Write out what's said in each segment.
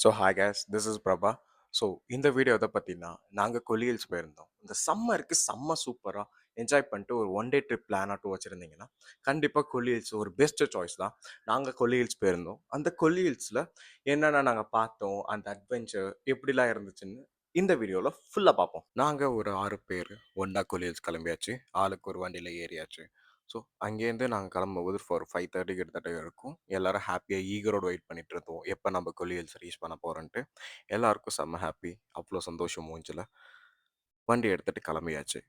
So hi guys this is Prabha so இந்த video எதை பற்றினா நாங்கள் கொலியல்ஸ் போயிருந்தோம். இந்த சம்மருக்கு செம்ம சூப்பராக என்ஜாய் பண்ணிட்டு ஒரு ஒன் டே ட்ரிப் பிளான் ஆட்டு வச்சுருந்தீங்கன்னா கண்டிப்பாக கொல்லியல்ஸ் ஒரு பெஸ்ட் சாய்ஸ் தான். நாங்கள் கொல்லியல்ஸ் போயிருந்தோம். அந்த கொல்லியல்ஸில் என்னென்ன நாங்கள் பார்த்தோம் அந்த அட்வென்ச்சர் எப்படிலாம் இருந்துச்சுன்னு இந்த வீடியோவில் ஃபுல்லாக பார்ப்போம். நாங்கள் ஒரு ஆறு பேர் ஒன்றா கொல்லியல்ஸ் கிளம்பியாச்சு. ஆளுக்கு ஒரு வண்டியில் ஏறியாச்சு. ஸோ அங்கேருந்து நாங்கள் கிளம்பும்போது ஒரு ஃபைவ் தேர்ட்டி கிட்டத்தட்ட இருக்கும். எல்லாரும் ஹாப்பியாக ஈகரோடு வெயிட் பண்ணிட்டு இருந்தோம். எப்போ நம்ம கொல்லியல்ஸ் ரீச் பண்ண போகிறோன்ட்டு எல்லாருக்கும் செம்ம ஹாப்பி அவ்வளோ சந்தோஷம் மூஞ்சில். வண்டி எடுத்துகிட்டு கிளம்பியாச்சு.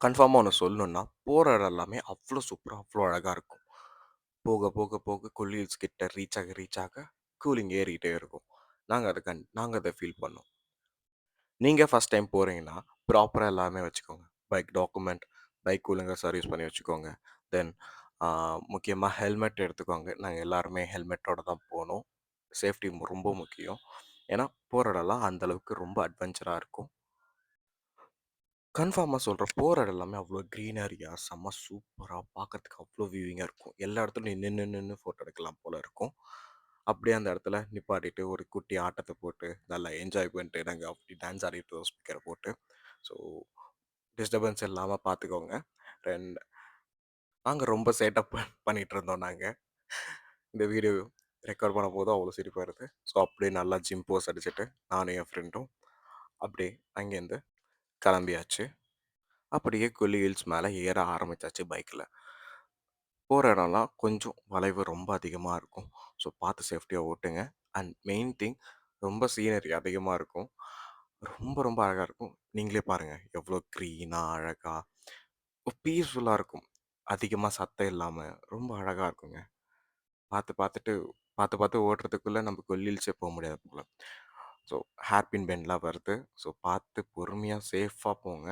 கன்ஃபார்மாக ஒன்று சொல்லணுன்னா போகிற இடம் எல்லாமே அவ்வளோ சூப்பராக அவ்வளோ அழகாக இருக்கும். போக போக போக கொல்லியல்ஸ் கிட்ட ரீச் ஆக ரீச் ஆக கூலிங் ஏறிக்கிட்டே இருக்கும். நாங்கள் அதை கண் நாங்கள் அதை ஃபீல் பண்ணோம். நீங்கள் ஃபஸ்ட் டைம் போகிறீங்கன்னா ப்ராப்பராக எல்லாமே வச்சுக்கோங்க. பைக் டாக்குமெண்ட் பைக் ஒழுங்கா சர்வீஸ் பண்ணி வச்சுக்கோங்க. தென் முக்கியமாக ஹெல்மெட் எடுத்துக்கோங்க. நாங்கள் எல்லாருமே ஹெல்மெட்டோட தான் போனோம் சேஃப்டி ரொம்ப முக்கியம். ஏன்னா போகிற இடம்லாம் அந்த அளவுக்கு ரொம்ப அட்வென்ச்சராக இருக்கும். கன்ஃபார்மாக சொல்கிற போகிற இடம் எல்லாமே அவ்வளோ க்ரீனரியாக செம்ம சூப்பராக பார்க்கறதுக்கு அவ்வளோ வியூவிங்காக இருக்கும். எல்லா இடத்துலையும் நின்று நின்று ஃபோட்டோ எடுக்கலாம் போல் இருக்கும். அப்படியே அந்த இடத்துல நிப்பாட்டிட்டு ஒரு குட்டி ஆட்டத்தை போட்டு நல்லா என்ஜாய் பண்ணிட்டு நாங்கள் அப்படி டான்ஸ் ஆடிட்டு இருந்தோம் ஸ்பீக்கரை போட்டு. ஸோ டிஸ்டர்பன்ஸ் இல்லாமல் பார்த்துக்கோங்க அண்ட் நாங்கள் ரொம்ப சேட்டப் பண்ணிகிட்டு இருந்தோம் நாங்கள் இந்த வீடியோ ரெக்கார்ட் பண்ண போதும் அவ்வளோ சிரிப்பாக வருது ஸோ அப்படியே நல்லா ஜிம் போஸ் அடிச்சுட்டு நானும் என் ஃப்ரெண்டும் அப்படியே அங்கேருந்து கிளம்பியாச்சு. அப்படியே கொல்லி ஹில்ஸ் மேலே ஏற ஆரம்பிச்சாச்சு பைக்கில் போகிற இடம்லாம் கொஞ்சம் வளைவு ரொம்ப அதிகமாக இருக்கும். ஸோ பார்த்து சேஃப்டியாக ஓட்டுங்க. அண்ட் மெயின் திங் ரொம்ப சீனரி அதிகமாக இருக்கும். ரொம்ப ரொம்ப அழகாக இருக்கும். நீங்களே பாருங்கள் எவ்வளோ க்ரீனாக அழகாக பீஸ்ஃபுல்லாக இருக்கும். அதிகமாக சத்தம் இல்லாமல் ரொம்ப அழகாக இருக்குங்க. பார்த்து பார்த்துட்டு பார்த்து பார்த்து ஓட்டுறதுக்குள்ளே நம்ம கொல்லில்ஸே போக முடியாது போல். ஸோ ஹேர்பின் பெண்ட்லாம் வருது. ஸோ பார்த்து பொறுமையாக சேஃபாக போங்க.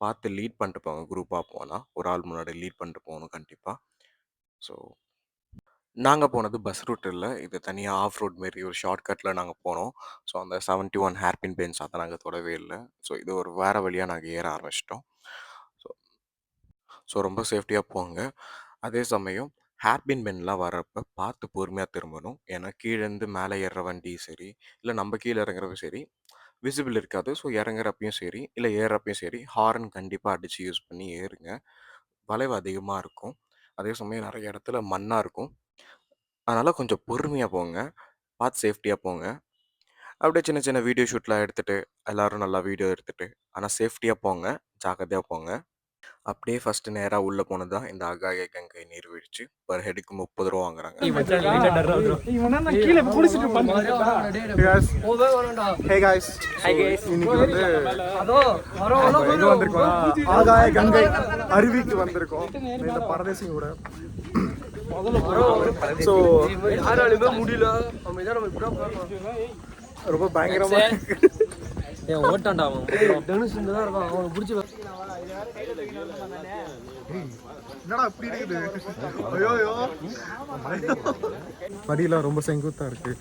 பார்த்து லீட் பண்ணிட்டு போங்க. குரூப்பாக போனால் ஒரு ஆள் முன்னாடி லீட் பண்ணிட்டு போகணும் கண்டிப்பாக ஸோ நாங்கள் போனது பஸ் ரூட் இல்லை. இது தனியாக ஆஃப் ரோட் மாரி ஒரு ஷார்ட்கட்டில் நாங்கள் போனோம். ஸோ அந்த செவன்ட்டி ஒன் ஹேர்பின் பென்ஸ் அதை நாங்கள் தொடவே இல்லை. ஸோ இது ஒரு வேறு வழியாக நாங்கள் ஏற ஆரம்பிச்சிட்டோம். ஸோ ஸோ ரொம்ப சேஃப்டியாக போங்க. அதே சமயம் ஹேர்பின் பென்லாம் வர்றப்போ பார்த்து பொறுமையாக திரும்பணும். ஏன்னா கீழேருந்து மேலே ஏறுற வண்டி சரி இல்லை நம்ம கீழே இறங்குறதும் சரி விசிபிள் இருக்காது. ஸோ இறங்குறப்பையும் சரி இல்லை ஏறுறப்பையும் சரி ஹார்ன் கண்டிப்பாக அடித்து யூஸ் பண்ணி ஏறுங்க. வளைவு அதிகமாக இருக்கும். அதே சமயம் நிறைய இடத்துல மண்ணாக இருக்கும். அதனால் கொஞ்சம் பொறுமையாக போங்க. பார்த்து சேஃப்டியாக போங்க. அப்படியே சின்ன சின்ன வீடியோ ஷூட்லாம் எடுத்துகிட்டு எல்லோரும் நல்லா வீடியோ எடுத்துகிட்டு ஆனால் சேஃப்டியாக போங்க. ஜாக்கிரதையாக போங்க. அப்படியே ஃபஸ்ட்டு நேராக உள்ளே போனது தான் இந்த அகாய கங்கை நீர்வீழ்ச்சி பர் ஹெடுக்கு முப்பது ரூபா வாங்குறாங்க. ஹே காய்ஸ் இன்னைக்கு வந்து நம்ம எங்க வந்திருக்கோம் ஆகாய கங்கை அருவிக்கு வந்திருக்கோம். இந்த பரதேசிங்க கூட ஸோ யாராலுமே முடியல. நம்ம நம்ம ரொம்ப பயங்கரமா ஏன் ஓட்டான்டா அவன். தனுஷ் தான் இருக்கான். அவனை பிடிச்சி என்னடா இப்படி இருக்குது? ஐயோ ஐயோ. படியெல்லாம் ரொம்ப செங்குத்தா இருக்கு.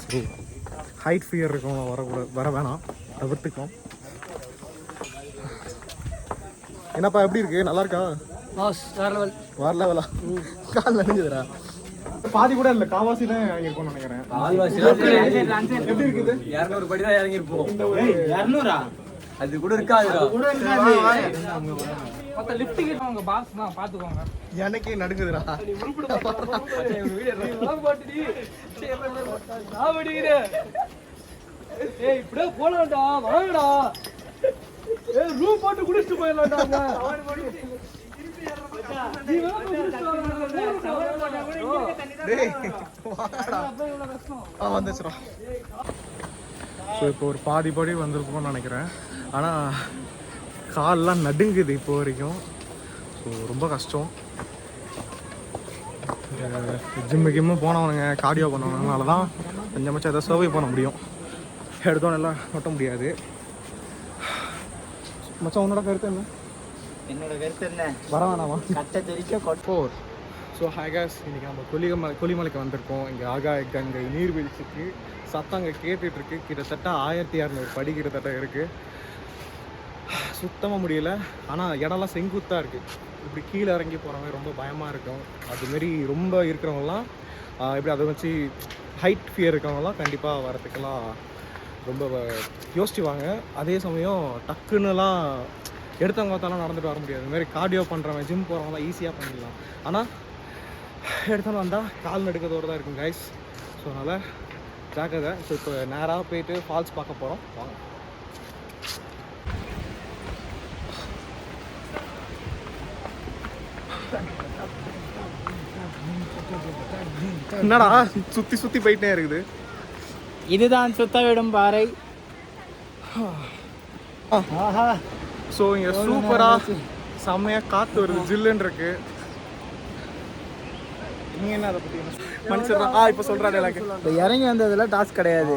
ஸோ ஹைட் ஃபியர் இருக்கும் வரக்கூடாது. வர வேணாம். தவிர்த்துக்கும் என்னப்பா எப்படி இருக்கு? நல்லா இருக்கா? பாஸ் வேற லெவல் வேற லெவலா கால் நனைஞ்சதுடா பாதி கூட இல்ல காவாசி தான் இறங்கிருக்கோம்னு நினைக்கிறேன் எப்படி இருக்குது இரநூறு படி தான் இறங்கி இருப்போம் இரநூறா? அது கூட இருக்காதுடா. மொத்த லிஃப்ட் கிட்ட உங்க பாஸ் தான் பாத்துக்கோங்க. எனக்கே நடுங்குதுடா. ஏய் இப்படியே போலாம்டா வாங்கடா. ஏய் ரூம் போட்டு குடிச்சிட்டு போயிடலாம்டா வந்துச்சுடா ஸோ இப்போ ஒரு பாதி படி வந்திருக்கோம்னு நினைக்கிறேன். ஆனால் கால்லாம் நடுங்குது இப்போ வரைக்கும். ஸோ ரொம்ப கஷ்டம். ஜிம்மு கிம்மு போனவனுங்க கார்டியோ பண்ணவனால தான் கொஞ்சமாச்சும் எதாவது சர்வை பண்ண முடியும். எடுத்தோன்னெல்லாம் ஒட்ட முடியாது. மச்சான் உன்னோட கருத்து என்ன? என்னோட கருத்து என்ன? வர வேணாமா? கட்ட தெரிக்க ஸோ ஹேகாஸ் இன்றைக்கி நம்ம கொல்லிமலை கொல்லிமலைக்கு வந்திருக்கோம். இங்கே ஆகாய கங்கை நீர்வீழ்ச்சிக்கு சத்தம் அங்கே கேட்டுட்ருக்கு. கிட்டத்தட்ட ஆயிரத்தி இரநூறு படி கிட்டத்தட்ட இருக்குது சுத்தமாக முடியல. ஆனால் இடம்லாம் செங்குத்தாக இருக்குது இப்படி கீழே இறங்கி போகிற மாதிரி ரொம்ப பயமாக இருக்கும். அதுமாரி ரொம்ப இருக்கிறவங்கலாம் ஆஹ் எப்படி அதை வச்சு ஹைட் ஃபியர் இருக்கவங்கலாம் கண்டிப்பாக வரத்துக்கெல்லாம் ரொம்ப வ- யோசிச்சு வாங்க அதே சமயம் டக்குன்னுலாம் எடுத்தவங்க பார்த்தாலும் நடந்துட்டு வர முடியாது. இந்த மாதிரி கார்டியோ பண்ணுறவங்க ஜிம் போகிறவங்களாம் ஈஸியாக பண்ணிடலாம். ஆனால் எடுத்தாலும் வந்தால் கால் நடுக்கிறதோடு தான் இருக்கும் கைஸ் ஸோ அதனால் ஜாக்கிரதை. ஸோ இப்போ நேராக போயிட்டு ஃபால்ஸ் பார்க்க போகிறோம் வாங்க. என்னடா? சுற்றி சுற்றி போயிட்டே இருக்குது. இதுதான் சுத்தவிடும் பாறை. ஆஹா. ஸோ இங்கே சூப்பராக செம்மையாக காற்று வருது. ஜில்லுன்னு இருக்கு. நீ என்ன அதை பற்றி மனுஷன் ஆ இப்போ சொல்கிறாரு எனக்கு இப்போ இறங்கி வந்ததுல டாஸ்க் கிடையாது.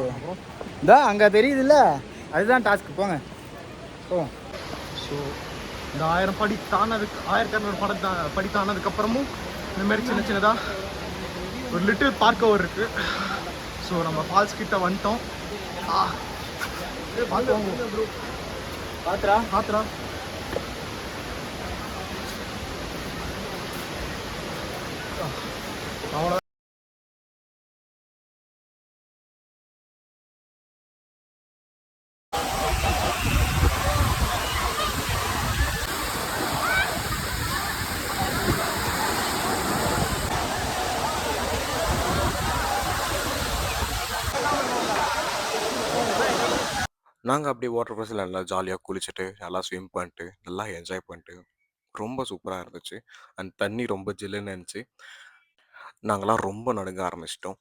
இதோ அங்கே தெரியுதுல்ல? அதுதான் டாஸ்க் போங்க. போவோம் ஸோ இந்த ஆயிரம் படி தானதுக்கு ஆயிரத்தி இரநூறு படம் தான் படி தானதுக்கப்புறமும் இந்த மாதிரி சின்ன சின்னதாக ஒரு லிட்டில் பார்க் ஓவர் இருக்கு. ஸோ நம்ம ஃபால்ஸ் கிட்ட வந்துட்டோம். ஆ. பார்த்து வாங்குவோம் பாத்துரா அவ்வளோ நாங்கள் அப்படியே வாட்டர் ஃபால்ஸில் நல்லா ஜாலியாக குளிச்சுட்டு நல்லா ஸ்விம் பண்ணிட்டு நல்லா என்ஜாய் பண்ணிட்டு ரொம்ப சூப்பராக இருந்துச்சு. அண்ட் தண்ணி ரொம்ப ஜில்லுன்னு இருந்துச்சு. நாங்களாம் ரொம்ப நடுங்க ஆரம்பிச்சிட்டோம்.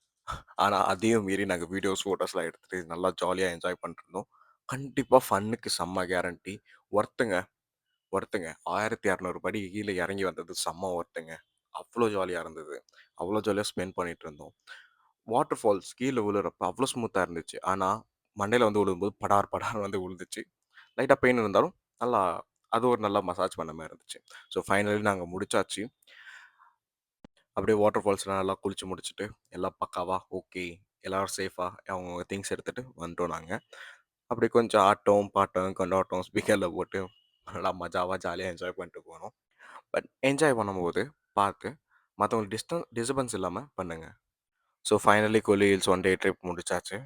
ஆனால் அதையும் மீறி நாங்கள் வீடியோஸ் ஃபோட்டோஸ்லாம் எடுத்துகிட்டு நல்லா ஜாலியாக என்ஜாய் பண்ணிருந்தோம் கண்டிப்பாக ஃபன்னுக்கு செம்ம கேரண்டி. ஒர்த்துங்க ஒர்த்துங்க. ஆயிரத்தி இரநூறு படி கீழே இறங்கி வந்தது செம்ம ஒர்த்துங்க. அவ்வளோ ஜாலியாக இருந்தது. அவ்வளோ ஜாலியாக ஸ்பெண்ட் பண்ணிட்டு இருந்தோம் வாட்டர் ஃபால்ஸ் கீழே விழுறப்ப அவ்வளோ ஸ்மூத்தாக இருந்துச்சு. ஆனால் மண்டையில் வந்து விழும்போது படார் படார் வந்து விழுந்துச்சு லைட்டாக பெயின் இருந்தாலும் நல்லா அது ஒரு நல்லா மசாஜ் பண்ண மாதிரி இருந்துச்சு. ஸோ ஃபைனலி நாங்கள் முடிச்சாச்சு. அப்படியே வாட்டர் ஃபால்ஸ்லாம் நல்லா குளிச்சு முடிச்சுட்டு எல்லாம் பக்காவா ஓகே எல்லோரும் சேஃபாக அவங்க திங்ஸ் எடுத்துகிட்டு வந்துட்டோம் நாங்கள் அப்படி கொஞ்சம் ஆட்டம் பாட்டம் கொண்டாட்டம் ஸ்பீக்கரில் போட்டு நல்லா மஜாவாக ஜாலியாக என்ஜாய் பண்ணிட்டு போனோம். பட் என்ஜாய் பண்ணும்போது பார்த்து மற்றவங்களுக்கு டிஸ்டன்ஸ் டிஸ்டர்பன்ஸ் இல்லாமல் பண்ணுங்கள் so finally Kolli hills one day trip முடிச்சாச்சு.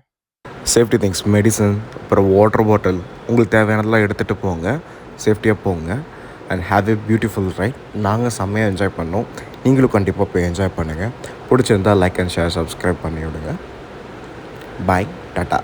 சேஃப்டி திங்ஸ் மெடிசன் அப்புறம் வாட்டர் பாட்டில் உங்களுக்கு தேவையானதெல்லாம் எடுத்துகிட்டு போங்க. சேஃப்டியாக போங்க. And have a beautiful ride நாங்கள் செம்மையாக என்ஜாய் பண்ணோம். நீங்களும் கண்டிப்பாக போய் என்ஜாய் பண்ணுங்கள் பிடிச்சிருந்தா லைக் அண்ட் ஷேர் சப்ஸ்கிரைப் பண்ணி விடுங்க பாய் டாட்டா